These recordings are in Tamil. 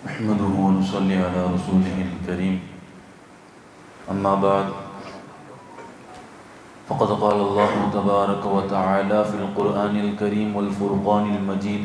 نحمده ونصلي على رسوله الكريم. أما بعد فقد قال الله تبارك وتعالى في القرآن الكريم والفرقان المجيد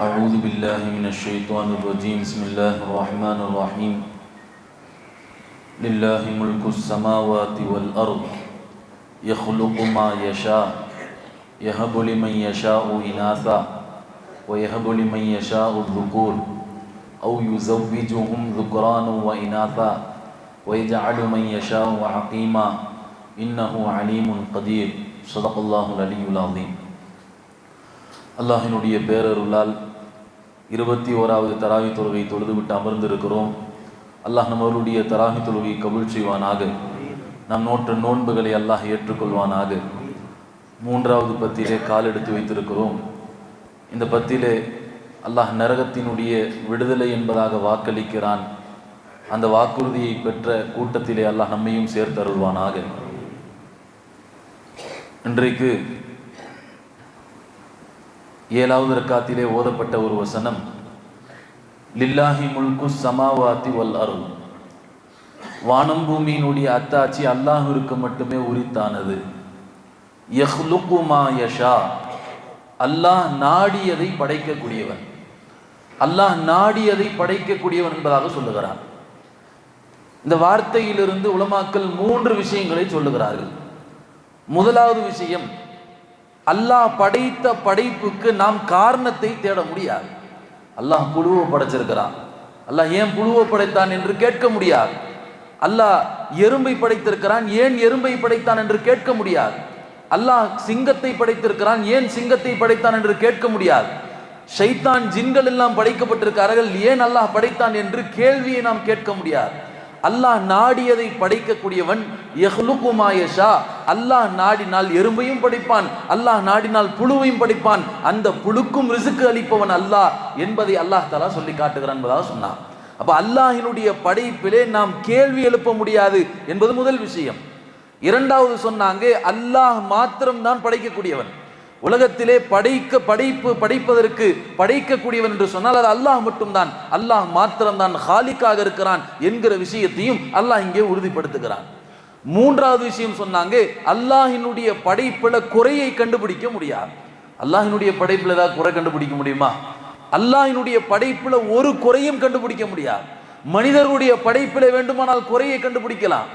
أعوذ بالله من الشيطان الرجيم. بسم الله الرحمن الرحيم. لله ملك السماوات والأرض يخلق ما يشاء يهب لمن يشاء إناثا ويهب لمن يشاء الذكور أو يزوجهم ذكرانا وإناثا ويجعل من يشاء عقيما إنه عليم قدير صدق الله العلي العظيم அல்லாஹினுடைய பேரருளால் இருபத்தி ஓராவது தராவி தொழுகை தொழுதுவிட்டு அமர்ந்திருக்கிறோம் அல்லாஹ் நம்மளுடைய தராவி தொழுகை கபுல் செய்வானாக நம் நோற்ற நோன்புகளை அல்லாஹ் ஏற்றுக்கொள்வானாக மூன்றாவது பத்தியிலே கால் எடுத்து வைத்திருக்கிறோம் இந்த பத்திலே அல்லாஹ் நரகத்தினுடைய விடுதலை என்பதாக வாக்களிக்கிறான். அந்த வாக்குறுதியை பெற்ற கூட்டத்திலே அல்லாஹ் நம்மையும் சேர்த்தருள்வானாக. இன்றைக்கு ஏழாவது ரக்காத்திலே ஓதப்பட்ட ஒரு வசனம் லில்லாஹி முல்கு சமாவாத்தி வல் அருள். வானம் பூமியினுடைய அத்தாட்சி அல்லாஹிற்கு மட்டுமே உரித்தானது. யஹ்லுகுமா யஷா. அல்லாஹ் நாடியதை படைக்கக்கூடியவன். அல்லாஹ் நாடியதை படைக்கக்கூடியவன் என்பதாக சொல்லுகிறான். இந்த வார்த்தையிலிருந்து உலமாக்கள் மூன்று விஷயங்களை சொல்லுகிறார்கள். முதலாவது விஷயம் அல்லாஹ் படைத்த படைப்புக்கு நாம் காரணத்தை தேட முடியாது. அல்லாஹ் புழுவை படைச்சிருக்கிறான். அல்லாஹ் ஏன் புழுவை படைத்தான் என்று கேட்க முடியாது. அல்லாஹ் எறும்பை படைத்திருக்கிறான். ஏன் எறும்பை படைத்தான் என்று கேட்க முடியாது. அல்லாஹ் சிங்கத்தை படைத்திருக்கிறான். ஏன் சிங்கத்தை படைத்தான் என்று கேட்க முடியாது. ஷைத்தான் ஜின்கள் எல்லாம் படைக்கப்பட்டிருக்கிறார்கள். ஏன் அல்லாஹ் படைத்தான் என்று கேள்வியை நாம் கேட்க முடியாது. அல்லாஹ் நாடியதை படைக்கக்கூடியவன் யஹ்லுகுமாயஷா அல்லாஹ் நாடினால் எறும்பையும் படைப்பான். அல்லாஹ் நாடினால் புழுவையும் படைப்பான். அந்த புழுக்கும் ரிசுக்கு அளிப்பவன் அல்லாஹ் என்பதை அல்லாஹ் தலா சொல்லி காட்டுகிறான் என்பதாக சொன்னான். அப்ப அல்லாஹினுடைய படைப்பிலே நாம் கேள்வி எழுப்ப முடியாது என்பது முதல் விஷயம். இரண்டாவது சொன்னாங்க அல்லாஹ் மாத்திரம்தான் படைக்கக்கூடியவன். உலகத்திலே படைக்க படைப்பு படைப்பதற்கு படைக்கக்கூடியவன் என்று சொன்னால் அது அல்லாஹ் மட்டும்தான். அல்லாஹ் மாத்திரம்தான் ஹாலிக்காக இருக்கிறான் என்கிற விஷயத்தையும் அல்லாஹ் இங்கே உறுதிப்படுத்துகிறான். மூன்றாவது விஷயம் சொன்னாங்க அல்லாஹினுடைய படைப்பில் குறையை கண்டுபிடிக்க முடியாது. அல்லாஹினுடைய படைப்பில் ஏதாவது குறை கண்டுபிடிக்க முடியுமா? அல்லாஹினுடைய படைப்பில் ஒரு குறையும் கண்டுபிடிக்க முடியாது. மனிதர்களுடைய படைப்பில் வேண்டுமானால் குறையை கண்டுபிடிக்கலாம்.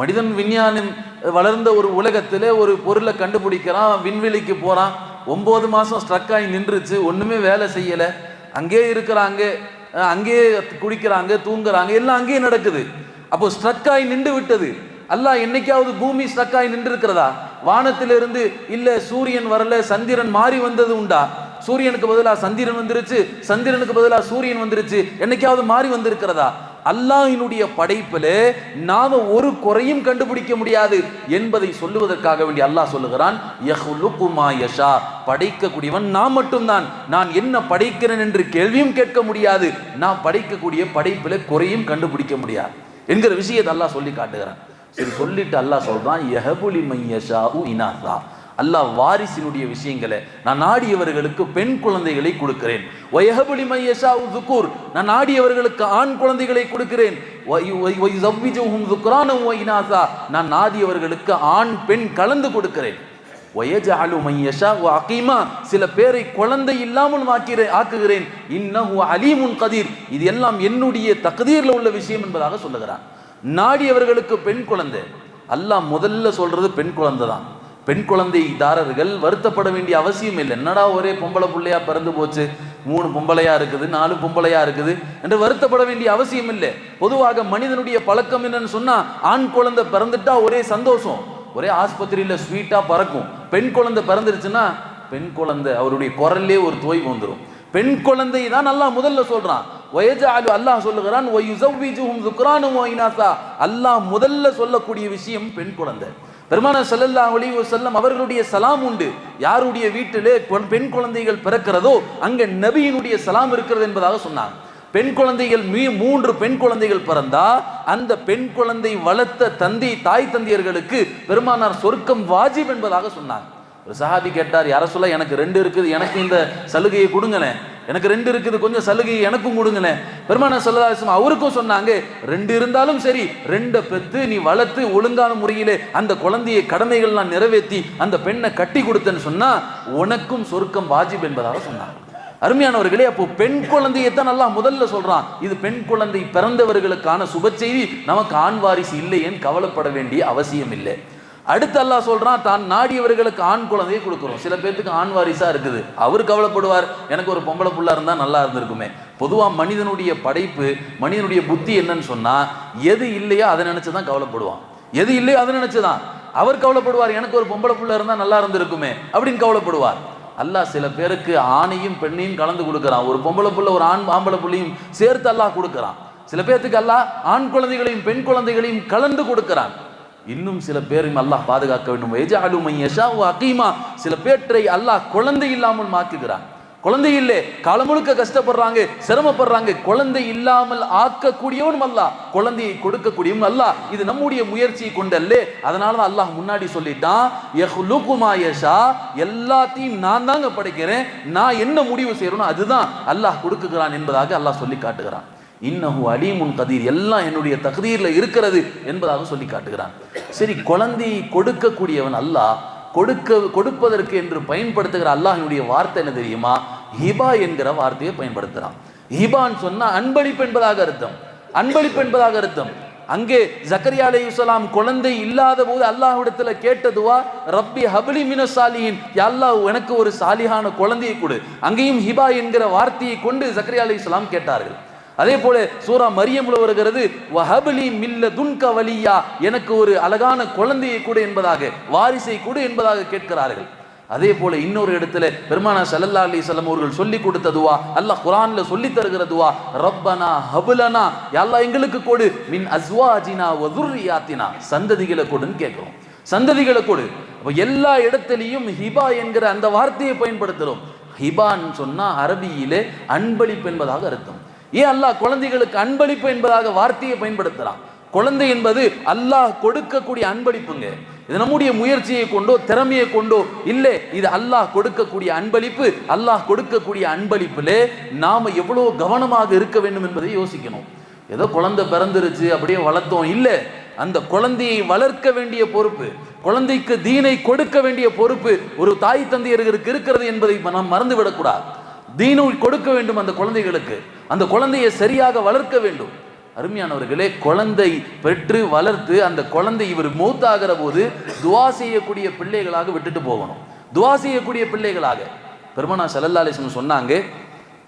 மனிதன் விஞ்ஞானம் வளர்ந்த ஒரு உலகத்தில் ஒரு பொருளை கண்டுபிடிக்கிறான் விண்வெளிக்கு போகிறான் ஒம்பது மாதம் ஸ்ட்ரக் ஆகி நின்றுச்சு ஒன்றுமே வேலை செய்யலை. அங்கேயே இருக்கிறாங்க அங்கேயே குடிக்கிறாங்க தூங்குறாங்க எல்லாம் அங்கேயே நடக்குது. அப்போ ஸ்ட்ரக் ஆகி நின்று விட்டது. அல்லாஹ் என்னைக்காவது பூமி ஸ்ட்ரக் ஆகி நின்று இருக்கிறதா வானத்திலிருந்து இல்லை சூரியன் வரல சந்திரன் மாறி வந்தது உண்டா? சூரியனுக்கு பதிலாக சந்திரன் வந்துருச்சு சந்திரனுக்கு பதிலாக சூரியன் வந்துருச்சு என்னைக்காவது மாறி வந்திருக்கிறதா? அல்லாஹினுடைய படைப்பில் நாம ஒரு குறையும் கண்டுபிடிக்க முடியாது என்பதை சொல்லுவதற்காக வேண்டி அல்லாஹ் சொல்லுகிறான் யஷா. படைக்கக்கூடியவன் நான் மட்டும்தான். நான் என்ன படைக்கிறேன் என்று கேள்வியும் கேட்க முடியாது. நான் படைக்கக்கூடிய படைப்பில் குறையும் கண்டுபிடிக்க முடியாது என்கிற விஷயத்தை அல்லாஹ் சொல்லி காட்டுகிறான். சரி சொல்லிட்டு அல்லாஹ் சொல்றான் யஹபுலி மையஷா உ இனாசா அல்லாஹ் வாரிசினுடைய விஷயங்களை நான் நாடியவர்களுக்கு பெண் குழந்தைகளை கொடுக்கிறேன். வயஹபலி மையஷா துக்கூர் நான் நாடியவர்களுக்கு ஆண் குழந்தைகளை கொடுக்கிறேன். நான் நாடியவர்களுக்கு ஆண் பெண் கலந்து கொடுக்கிறேன். வயஜாலு மையஷா அகீமா சில பேரை குழந்தை இல்லாமல் ஆக்கிறேன் ஆக்குகிறேன். இன்னஹு அலீமுன் கதீர் இது எல்லாம் என்னுடைய தகுதியில் உள்ள விஷயம் என்பதாக சொல்லுகிறான். நாடியவர்களுக்கு பெண் குழந்தை அல்லாஹ் முதல்ல சொல்றது பெண் குழந்தை தான் பெண் குழந்தை தாரர்கள் வருத்தப்பட வேண்டிய அவசியம் இல்லை. என்னடா ஒரே பொம்பளை பிள்ளையா பிறந்து போச்சு? மூணு பொம்பளையா இருக்குது நாலு பொம்பளையா இருக்குது என்று வருத்தப்பட வேண்டிய அவசியம் இல்லை. பொதுவாக மனிதனுடைய பழக்கம் என்னன்னு சொன்னா ஆண் குழந்தை பிறந்துட்டா ஒரே சந்தோஷம். ஒரே ஆஸ்பத்திரியில ஸ்வீட்டா பறக்கும். பெண் குழந்தை பிறந்துருச்சுன்னா பெண் குழந்தை அவருடைய குரல்லே ஒரு தோய்வு வந்துடும் பெண் குழந்தை தான் நல்லா முதல்ல சொல்றான். வயஜாலு அல்லாஹ் சொல்லுகிறான் அல்லாஹ் முதல்ல சொல்லக்கூடிய விஷயம் பெண் குழந்தை. பெருமான சல்லல்லா ஒளி செல்லம் அவர்களுடைய சலாம் உண்டு. யாருடைய வீட்டிலே பெண் குழந்தைகள் பிறக்கிறதோ அங்க நபியினுடைய சலாம் இருக்கிறது என்பதாக சொன்னாங்க. பெண் குழந்தைகள் மீ மூன்று பெண் குழந்தைகள் பிறந்தா அந்த பெண் குழந்தை வளர்த்த தந்தை தாய் தந்தையர்களுக்கு பெருமானார் சொர்க்கம் வாஜிப் என்பதாக சொன்னாங்க. ஒரு சஹாபி கேட்டார் யார சொல்ல எனக்கு ரெண்டு இருக்குது எனக்கு இந்த சலுகையை கொடுங்களேன். எனக்கு ரெண்டு இருக்குது கொஞ்சம் சலுகை எனக்கும் கொடுங்களேன் பெருமான சொல்லதாசம் அவருக்கும் சொன்னாங்க ரெண்டு இருந்தாலும் சரி ரெண்டை பெத்து நீ வளர்த்து ஒழுங்கான முறையிலே அந்த குழந்தையை கடமைகள்லாம் நிறைவேற்றி அந்த பெண்ணை கட்டி கொடுத்தேன்னு சொன்னால் உனக்கும் சொர்க்கம் வாஜிப் என்பதாக சொன்னாங்க. அருமையானவர்களே அப்போ பெண் குழந்தையை தான் நல்லா முதல்ல சொல்றான். இது பெண் குழந்தை பிறந்தவர்களுக்கான சுப செய்தி. நமக்கு ஆண் வாரிசு இல்லையேன்னு கவலைப்பட வேண்டிய அவசியம் இல்லை. அடுத்து அல்லாஹ் சொல்கிறான் தான் நாடியவர்களுக்கு ஆண் குழந்தையை கொடுக்குறோம். சில பேர்த்துக்கு ஆண் வாரிசாக இருக்குது. அவர் கவலைப்படுவார். எனக்கு ஒரு பொம்பளை புள்ளாக இருந்தால் நல்லா இருந்திருக்குமே. பொதுவாக மனிதனுடைய படைப்பு மனிதனுடைய புத்தி என்னன்னு சொன்னால் எது இல்லையோ அதை நினச்சி தான் கவலைப்படுவான். எது இல்லையோ அதை நினச்சி தான் அவர் கவலைப்படுவார் எனக்கு ஒரு பொம்பளை புள்ள இருந்தால் நல்லா இருந்திருக்குமே அப்படின்னு கவலைப்படுவார். அல்லாஹ் சில பேருக்கு ஆணையும் பெண்ணையும் கலந்து கொடுக்குறான். ஒரு பொம்பளை புள்ள ஒரு ஆண் ஆம்பளை புள்ளையும் சேர்த்து அல்லாஹ் கொடுக்குறான். சில பேர்த்துக்கு அல்லாஹ் ஆண் குழந்தைகளையும் பெண் குழந்தைகளையும் கலந்து கொடுக்குறான். இன்னும் சில பேரையும் அல்லாஹ் பாதுகாக்க வேண்டும். எஜாலுமை யஷா அகீமா. சில பேற்றை அல்லாஹ் குழந்தை இல்லாமல் மாற்றுகிறான் குழந்தை இல்லை காலம் முழுக்க கஷ்டப்படுறாங்க சிரமப்படுறாங்க. குழந்தை இல்லாமல் ஆக்கக்கூடியவனும் அல்ல குழந்தையை கொடுக்கக்கூடியவன் அல்ல இது நம்முடைய முயற்சியை கொண்டல்ல. அதனால தான் அல்லாஹ் முன்னாடி சொல்லிட்டான் யஹ்லுகுமா யஷா. எல்லாத்தையும் நான் தாங்க படைக்கிறேன். நான் என்ன முடிவு செய்யறேனோ அதுதான் அல்லாஹ் கொடுக்குகிறான் என்பதாக அல்லாஹ் சொல்லி காட்டுகிறான். இன்னஹு அலீமுன் கதீர். எல்லாம் என்னுடைய தகுதியில் இருக்கிறது என்பதாக சொல்லி காட்டுகிறான். சரி குழந்தையை கொடுக்கக்கூடியவன் அல்லாஹ் கொடுக்க கொடுப்பதற்கு என்று பயன்படுத்துகிற அல்லாஹினுடைய வார்த்தை என்ன தெரியுமா? ஹிபா என்கிற வார்த்தையை பயன்படுத்துகிறான் ஹிபான்னு சொன்னால் அன்பளிப்பு என்பதாக அர்த்தம். அன்பளிப்பு என்பதாக அர்த்தம். அங்கே ஜக்கரியா அலையுசலாம் குழந்தை இல்லாத போது அல்லாஹ்விடத்தில் கேட்டதுவா ரப்பி ஹபிலி மின சாலியின் அல்லாஹ் எனக்கு ஒரு சாலிஹான குழந்தையை கொடு. அங்கேயும் ஹிபா என்கிற வார்த்தையை கொண்டு ஜக்கரியா அலையுசலாம் கேட்டார்கள். அதே போல சூரா மரியம்ல வருகிறது வஹபலி மில்ல துன்க வலியா. எனக்கு ஒரு அழகான குழந்தையை கூட என்பதாக வாரிசை கூட என்பதாக கேட்கிறார்கள். அதே போல இன்னொரு இடத்துல பெருமானா சல்லல்லா அலி சொல்லம் அவர்கள் சொல்லி கொடுத்ததுவா அல்லாஹ் குரான்ல சொல்லி தருகிறதுவா ரப்பனா ஹபுலனா. எல்லாம் எங்களுக்கு கொடு மின் அஸ்வாஜினா வதுர்ரியாத்தினா சந்ததிகளை கொடுன்னு கேட்கிறோம். சந்ததிகளை கொடு. அப்போ எல்லா இடத்துலையும் ஹிபா என்கிற அந்த வார்த்தையை பயன்படுத்துகிறோம். ஹிபான்னு சொன்னால் அரபியிலே அன்பளிப்பு என்பதாக அர்த்தம். ஏன் அல்லாஹ் குழந்தைகளுக்கு அன்பளிப்பு என்பதாக வார்த்தையை பயன்படுத்துகிறான் குழந்தை என்பது அல்லாஹ் கொடுக்கக்கூடிய அன்பளிப்புங்க. இது நம்முடைய முயற்சியை கொண்டோ திறமையை கொண்டோ இல்லை இது அல்லாஹ் கொடுக்கக்கூடிய அன்பளிப்பு அல்லாஹ் கொடுக்கக்கூடிய அன்பளிப்பிலே நாம எவ்வளவு கவனமாக இருக்க வேண்டும் என்பதை யோசிக்கணும். ஏதோ குழந்தை பிறந்துருச்சு அப்படியே வளர்த்தோம். இல்லை அந்த குழந்தையை வளர்க்க வேண்டிய பொறுப்பு குழந்தைக்கு தீனை கொடுக்க வேண்டிய பொறுப்பு ஒரு தாய் தந்தையர்களுக்கு இருக்கிறது என்பதை நாம் மறந்து தீனு தீனுள் கொடுக்க வேண்டும் அந்த குழந்தைகளுக்கு. அந்த குழந்தையை சரியாக வளர்க்க வேண்டும். அருமையானவர்களே குழந்தை பெற்று வளர்த்து அந்த குழந்தை இவர் மூத்தாகிற போது துவா செய்யக்கூடிய பிள்ளைகளாக விட்டுட்டு போகணும். துவா செய்யக்கூடிய பிள்ளைகளாக. பெருமனா சல்லல்லாலிசம் சொன்னாங்க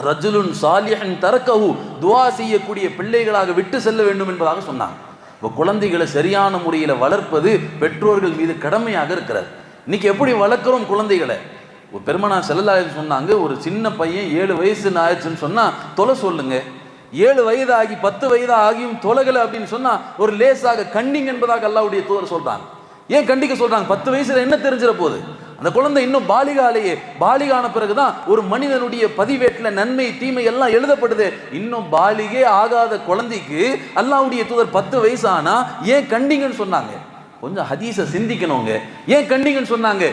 ரஜுலுன் சாலியன் தரக்கஹு. துவா செய்யக்கூடிய பிள்ளைகளாக விட்டு செல்ல வேண்டும் என்பதாக சொன்னாங்க. இப்போ குழந்தைகளை சரியான முறையில் வளர்ப்பது பெற்றோர்கள் மீது கடமையாக இருக்கிறது. இன்னைக்கு எப்படி வளர்க்குறோம் குழந்தைகளை? பெருமனா செல்லலாயிரம் சொன்னாங்க ஒரு சின்ன பையன் ஏழு வயசு ஆயிடுச்சுன்னு சொன்னா தொலை சொல்லுங்க. ஏழு வயது ஆகி பத்து வயது ஆகியும் தொலைகலை அப்படின்னு சொன்னா ஒரு லேசாக கண்டிங் என்பதாக அல்லாவுடைய தூதர் சொல்றாங்க. ஏன் கண்டிக்க சொல்றாங்க? பத்து வயசுல என்ன தெரிஞ்சிட போகுது? அந்த குழந்தை இன்னும் பாலிகாலேயே பாலிகான பிறகுதான் ஒரு மனிதனுடைய பதிவேட்டில் நன்மை தீமை எல்லாம் எழுதப்படுது. இன்னும் பாலிகே ஆகாத குழந்தைக்கு அல்லாவுடைய தூதர் பத்து வயசு ஆனால் ஏன் கண்டிங்கன்னு சொன்னாங்க. கொஞ்சம் ஹதீஸை சிந்திக்கணுங்க. ஏன் கண்டிங்கன்னு சொன்னாங்க?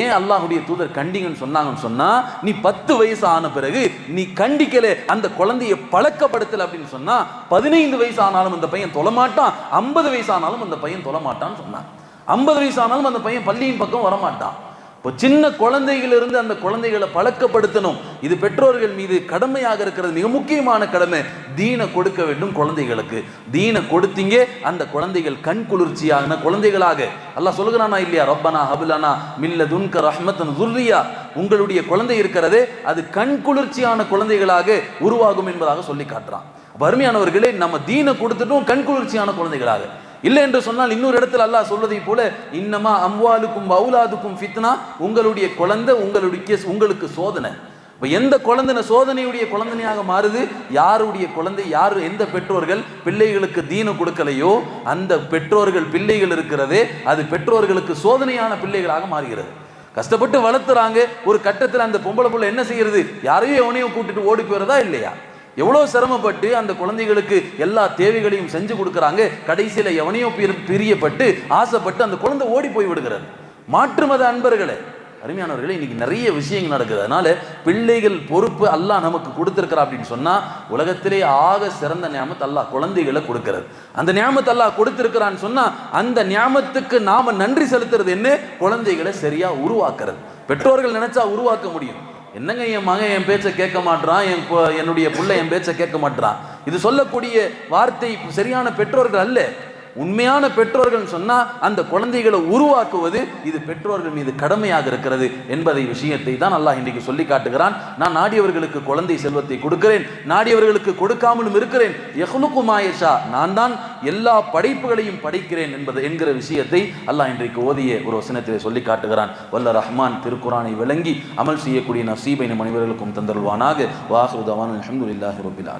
ஏன் அல்லாஹுடைய தூதர் கண்டிங்கன்னு சொன்னாங்கன்னு சொன்னால் நீ பத்து வயசு ஆன பிறகு நீ கண்டிக்கல அந்த குழந்தைய பழக்கப்படுத்தலை அப்படின்னு சொன்னால் பதினைந்து வயசு ஆனாலும் அந்த பையன் தொலமாட்டான் ஐம்பது வயசு ஆனாலும் அந்த பையன் தொலமாட்டான்னு சொன்னான். ஐம்பது வயசு ஆனாலும் அந்த பையன் பள்ளியின் பக்கம் வரமாட்டான். இப்போ சின்ன குழந்தைகளிலிருந்து அந்த குழந்தைகளை பழக்கப்படுத்தணும். இது பெற்றோர்கள் மீது கடமையாக இருக்கிறது மிக முக்கியமான கடமை. தீனை கொடுக்க வேண்டும் குழந்தைகளுக்கு. தீனை கொடுத்தீங்க அந்த குழந்தைகள் கண் குளிர்ச்சியான குழந்தைகளாக. அல்லாஹ் சொல்லுகிறானா இல்லையா? ரப்பனா ஹபுலனா மில்ல துன்க ரஹ்மத்தன் துர்ரியா. உங்களுடைய குழந்தை இருக்கிறதே அது கண் குளிர்ச்சியான குழந்தைகளாக உருவாகும் என்பதாக சொல்லி காட்டுறான். வறுமையானவர்களே நம்ம தீனை கொடுத்துட்டும் கண் குளிர்ச்சியான குழந்தைகளாக. இல்லை என்று சொன்னால் இன்னொரு இடத்துல அல்லாஹ் சொல்வதை போல இன்னமா அம்வாலுக்கும் அவுலாதுக்கும் ஃபித்னா. உங்களுடைய குழந்தை உங்களுடைய உங்களுக்கு சோதனை. இப்போ எந்த குழந்தை சோதனையுடைய குழந்தையாக மாறுது? யாருடைய குழந்தை யார் எந்த பெற்றோர்கள் பிள்ளைகளுக்கு தீன கொடுக்கலையோ அந்த பெற்றோர்கள் பிள்ளைகள் இருக்கிறதே அது பெற்றோர்களுக்கு சோதனையான பிள்ளைகளாக மாறுகிறது. கஷ்டப்பட்டு வளர்த்துறாங்க ஒரு கட்டத்தில் அந்த பொம்பளை பிள்ளை என்ன செய்யறது? யாரையும் எவனையும் கூட்டிட்டு ஓடி போயிறதா இல்லையா? எவ்வளோ சிரமப்பட்டு அந்த குழந்தைகளுக்கு எல்லா தேவைகளையும் செஞ்சு கொடுக்குறாங்க. கடைசியில் எவனையோ பிரியப்பட்டு ஆசைப்பட்டு அந்த குழந்தை ஓடி போய் விடுகிறது. மாற்று மத அன்பர்களே அருமையானவர்களே இன்னைக்கு நிறைய விஷயங்கள் நடக்குது. அதனால பிள்ளைகள் பொறுப்பு அல்லாஹ் நமக்கு கொடுத்துருக்கிறா அப்படின்னு சொன்னா உலகத்திலே ஆக சிறந்த ஞாபகத்தை அல்லாஹ் குழந்தைகளை கொடுக்கறது. அந்த ஞாபகத்தை அல்லாஹ் கொடுத்துருக்கிறான்னு சொன்னா அந்த ஞாபகத்துக்கு நாம நன்றி செலுத்துறது என்ன? குழந்தைகளை சரியா உருவாக்குறது. பெற்றோர்கள் நினைச்சா உருவாக்க முடியும். என்னங்க என் மகன் என் பேச்சை கேட்க மாட்டான் என் என்னுடைய பிள்ளை என் பேச்சை கேட்க மாட்டான் இது சொல்லக்கூடிய வார்த்தை சரியான பெற்றோர்கள் அல்ல. உண்மையான பெற்றோர்கள் சொன்னா அந்த குழந்தைகளை உருவாக்குவது இது பெற்றோர்கள் மீது கடமையாக இருக்கிறது என்பதை விஷயத்தை தான் அல்லாஹ் இன்றைக்கு சொல்லி காட்டுகிறான். நான் நாடியவர்களுக்கு குழந்தை செல்வத்தை கொடுக்கிறேன் நாடியவர்களுக்கு கொடுக்காமலும் இருக்கிறேன். எஹ்லுக்கு மாயஷா நான் தான் எல்லா படைப்புகளையும் படைக்கிறேன் என்பது என்கிற விஷயத்தை அல்லாஹ் இன்றைக்கு ஓதிய ஒரு வசனத்திலே சொல்லி காட்டுகிறான். வல்ல ரஹ்மான் திருக்குரானை விளங்கி அமல் செய்யக்கூடிய நசீபை மனிதர்களுக்கும் தந்தருவானாக வாஹுதவான் அலமதுல்லாஹி ரபில்